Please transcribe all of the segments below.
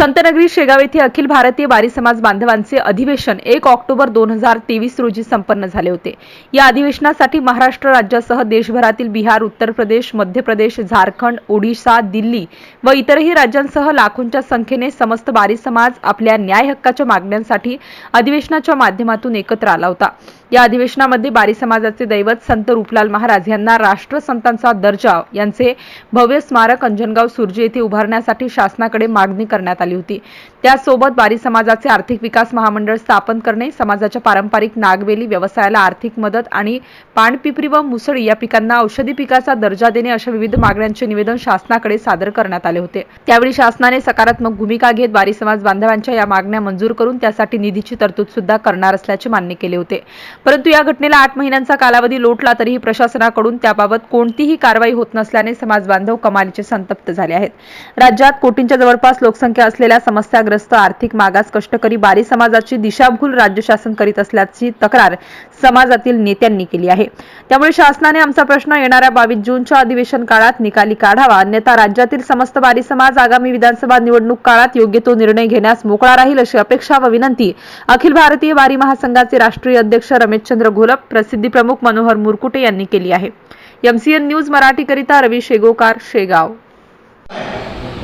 संतनगरी शेगाव येथे अखिल भारतीय बारी समाज बांधवांचे अधिवेशन एक ऑक्टोबर दोन हजार तेवीस रोजी संपन्न झाले होते. या अधिवेशनासाठी महाराष्ट्र राज्यासह देशभरातील बिहार उत्तर प्रदेश मध्य प्रदेश झारखंड ओडिशा दिल्ली व इतरही राज्यांसह लाखोंच्या संख्येने समस्त बारी समाज आपल्या न्याय हक्काच्या मागण्यांसाठी अधिवेशनाच्या माध्यमातून एकत्र आला होता. या अधिवेशनामध्ये बारी समाजाचे दैवत संत रूपलाल महाराज यांना राष्ट्रसंतांचा दर्जा यांचे भव्य स्मारक अंजनगाव सुर्जे येथे उभारण्यासाठी शासनाकडे मागणी करण्यात आली. होती. त्यासोबत बारी समाजाचे आर्थिक विकास महामंडळ स्थापन करणे समाजाच्या पारंपरिक नागवेली व्यवसायाला आर्थिक मदत आणि पाणपिपरी व मुसळी या पिकांना औषधी पिकाचा दर्जा देणे अशा विविध मागण्यांचे निवेदन शासनाकडे सादर करण्यात आले होते. त्यावेळी शासनाने सकारात्मक भूमिका घेत बारी समाज बांधवांच्या या मागण्या मंजूर करून त्यासाठी निधीची तरतूद सुद्धा करणार असल्याचे मान्य केले होते. परंतु या घटनेला आठ महिन्यांचा कालावधी लोटला तरीही प्रशासनाकडून त्याबाबत कोणतीही कारवाई होत नसल्याने समाज बांधव कमालीचे संतप्त झाले आहेत. राज्यात कोटींच्या जवळपास लोकसंख्या असलेल्या समस्याग्रस्त आर्थिक मागास कष्टकरी बारी समाजाची दिशाभूल राज्य शासन करीत असल्याची तक्रार समाजातील नेत्यांनी केली आहे. त्यामुळे शासनाने आमचा प्रश्न येणाऱ्या बावीस जूनच्या अधिवेशन काळात निकाली काढावा. अन्यथा राज्यातील समस्त बारी समाज आगामी विधानसभा निवडणूक काळात योग्य तो निर्णय घेण्यास मोकळा राहील अशी अपेक्षा व विनंती अखिल भारतीय बारी महासंघाचे राष्ट्रीय अध्यक्ष रमेशचंद्र घोलप प्रसिद्धी प्रमुख मनोहर मुरकुटे यांनी केली आहे. एमसीएन न्यूज मराठीकरिता रवी शेगोकार शेगाव.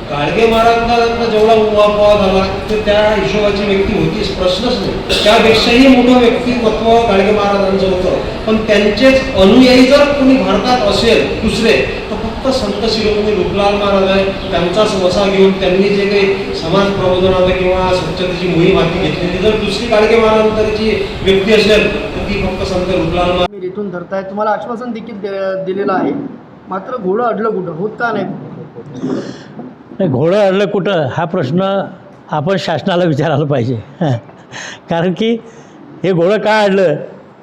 गाडगे महाराजांना जेवढा उहापोहा झाला ते त्या हिशोबाची व्यक्ती होतीच प्रश्नच नाही. त्यापेक्षाही मोठं व्यक्तिमत्व गाडगे महाराजांचं होतं. पण त्यांचेच अनुयायी जर कोणी भारतात असेल दुसरे तर फक्त संत शिरोमणी रुपलाल महाराज आहे. त्यांचाच वसा घेऊन त्यांनी जे काही समाज प्रबोधनाचं किंवा स्वच्छतेची मोहीम हाती घेतलेली जर दुसरी गाडगे महाराजांची व्यक्ती असेल तर ती फक्त संत रुपलाल महाराज. मी इथून धरताय. तुम्हाला आश्वासन देखील दिलेलं आहे. मात्र घोडं अडलं कुठं? होत का नाही? नाही घोडं अडलं कुठं हा प्रश्न आपण शासनाला विचारायला पाहिजे. कारण की हे घोडं का अडलं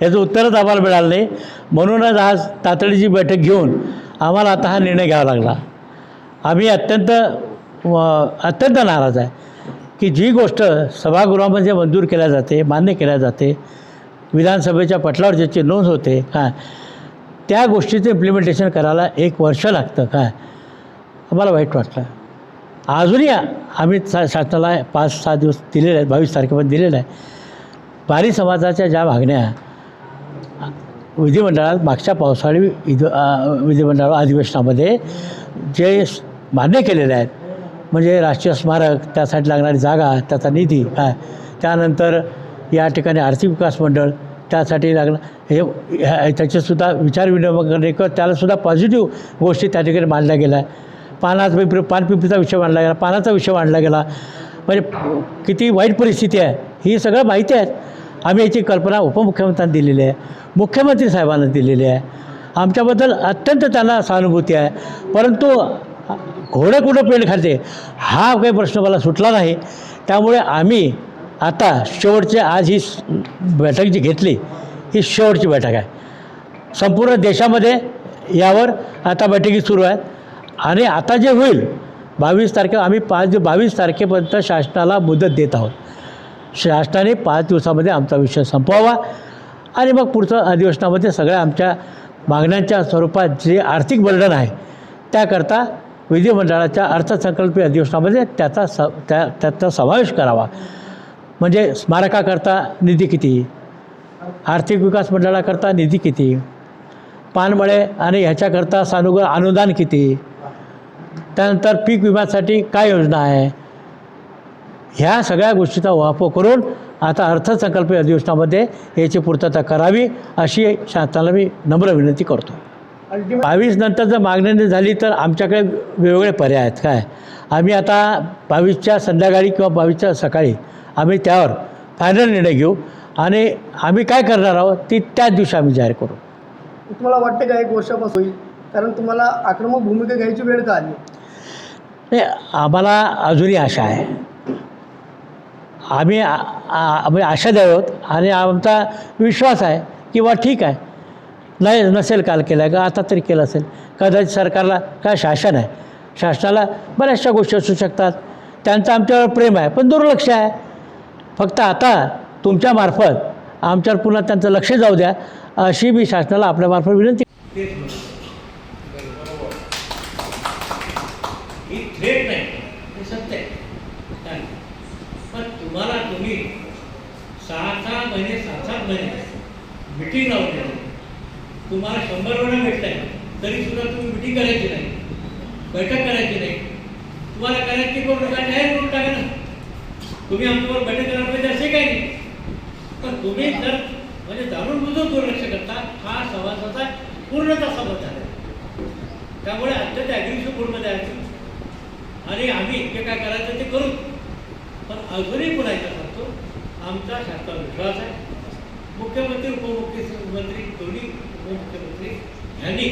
याचं उत्तरच आम्हाला मिळालं नाही. म्हणूनच आज तातडीची बैठक घेऊन आम्हाला आता हा निर्णय घ्यावा लागला. आम्ही अत्यंत व- अत्यंत नाराज आहे की जी गोष्ट सभागृहामध्ये मंजूर केल्या जाते मान्य केल्या जाते विधानसभेच्या पटलावर ज्याची नोंद होते काय त्या गोष्टीचं इम्प्लिमेंटेशन करायला एक वर्ष लागतं काय आम्हाला वाईट वाटलं अजूनही आम्ही सा शासनाला पाच सहा दिवस दिलेले आहेत बावीस तारखेपर्यंत दिलेलं आहे बारी समाजाच्या ज्या मागण्या विधिमंडळात मागच्या पावसाळी विध विधिमंडळ अधिवेशनामध्ये जे मान्य केलेले आहेत म्हणजे राष्ट्रीय स्मारक त्यासाठी लागणारी जागा त्याचा निधी काय त्यानंतर या ठिकाणी आर्थिक विकास मंडळ त्यासाठी लागणं हे ह्या- त्याचेसुद्धा विचारविनिमय करणे किंवा त्यालासुद्धा पॉझिटिव्ह गोष्टी त्या ठिकाणी मांडल्या गेल्या. पानाचा पिंपरी पानपिंपरीचा विषय मांडला गेला पानाचा विषय मांडला गेला. म्हणजे किती वाईट परिस्थिती आहे ही सगळं माहिती आहे. आम्ही याची कल्पना उपमुख्यमंत्र्यांना दिलेली आहे मुख्यमंत्री साहेबांना दिलेली आहे. आमच्याबद्दल अत्यंत त्यांना सहानुभूती आहे. परंतु घोडं कुठं पेंड खाते हा काही प्रश्न मला सुटला नाही. त्यामुळे आम्ही आता शेवटचे आज ही बैठक जी घेतली ही शेवटची बैठक आहे. संपूर्ण देशामध्ये यावर आता बैठकी सुरू आहेत. आणि आता जे होईल बावीस तारखे आम्ही पाच बावीस तारखेपर्यंत शासनाला मुदत देत आहोत. शासनाने पाच दिवसामध्ये आमचा विषय संपवावा. आणि मग पुढचं अधिवेशनामध्ये सगळ्या आमच्या मागण्यांच्या स्वरूपात जे आर्थिक बर्डन आहे त्याकरता विधिमंडळाच्या अर्थसंकल्पीय अधिवेशनामध्ये त्याचा स त्या त्याचा समावेश करावा. म्हणजे स्मारकाकरता निधी किती? आर्थिक विकास मंडळाकरता निधी किती? पानमळे आणि ह्याच्याकरता सानुग अनुदान किती? त्यानंतर पीक विम्यासाठी काय योजना आहे? ह्या सगळ्या गोष्टीचा वापर करून आता अर्थसंकल्पीय अधिवेशनामध्ये याची पूर्तता करावी अशी शासनाला मी नम्र विनंती करतो. बावीस नंतर जर मागणी झाली तर आमच्याकडे वेगवेगळे पर्याय आहेत. काय? आम्ही आता बावीसच्या संध्याकाळी किंवा बावीसच्या सकाळी आम्ही त्यावर फायनल निर्णय घेऊ आणि आम्ही काय करणार आहोत ती त्याच दिवशी आम्ही जाहीर करू. तुम्हाला वाटतं का एक वर्षापासून होईल? कारण तुम्हाला आक्रमक भूमिका घ्यायची वेळ का आली? नाही आम्हाला अजूनही आशा आहे. आम्ही म्हणजे आम्ही आशा द्यावत आणि आमचा विश्वास आहे की बा ठीक आहे. नाही नसेल काल केलं का आता तरी केलं असेल. कदाचित सरकारला काय शासन आहे? शासनाला बऱ्याचशा गोष्टी असू शकतात. त्यांचं आमच्यावर प्रेम आहे पण दुर्लक्ष आहे. फक्त आता तुमच्यामार्फत आमच्यावर पुन्हा त्यांचं लक्ष जाऊ द्या अशी मी शासनाला आपल्यामार्फत विनंती ही थ्रेट नाही हे सत्य आहे पण तुम्हाला तुम्ही सहा सहा महिने सात सात महिने मिटिंग लावली तुम्हाला शंभर वेळा भेटलाय तरी सुद्धा तुम्ही मिटिंग करायची नाही बैठक करायची नाही. तुम्हाला करायची कोण नका जाहीर करून टाका ना. तुम्ही आमच्यावर बैठक करायला पाहिजे असे काही नाही. पण तुम्ही जर म्हणजे जाणून बुजून दुर्लक्ष करता हा सभासाचा पूर्णतः सभा झाला. त्यामुळे अत्यंत ॲग्रेसिव्ह मोडमध्ये आहे आणि आम्ही इतके काय करायचं ते करू. पण अजूनही पुन्हा एकदा सांगतो आमचा शासनावर विश्वास आहे. मुख्यमंत्री उपमुख्यमंत्री दोन्ही उपमुख्यमंत्री ह्यांनी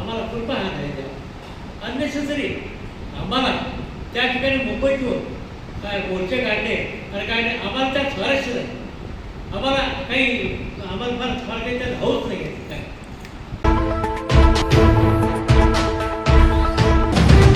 आम्हाला कृपा हा नाही द्या अननेसेसरी आम्हाला त्या ठिकाणी मुंबईत येऊन काय मोर्चे काढणे आणि काय नाही आम्हाला त्यात स्वारस्य नाही. आम्हाला काही आम्हाला फार फार काही त्यात हवंच नाही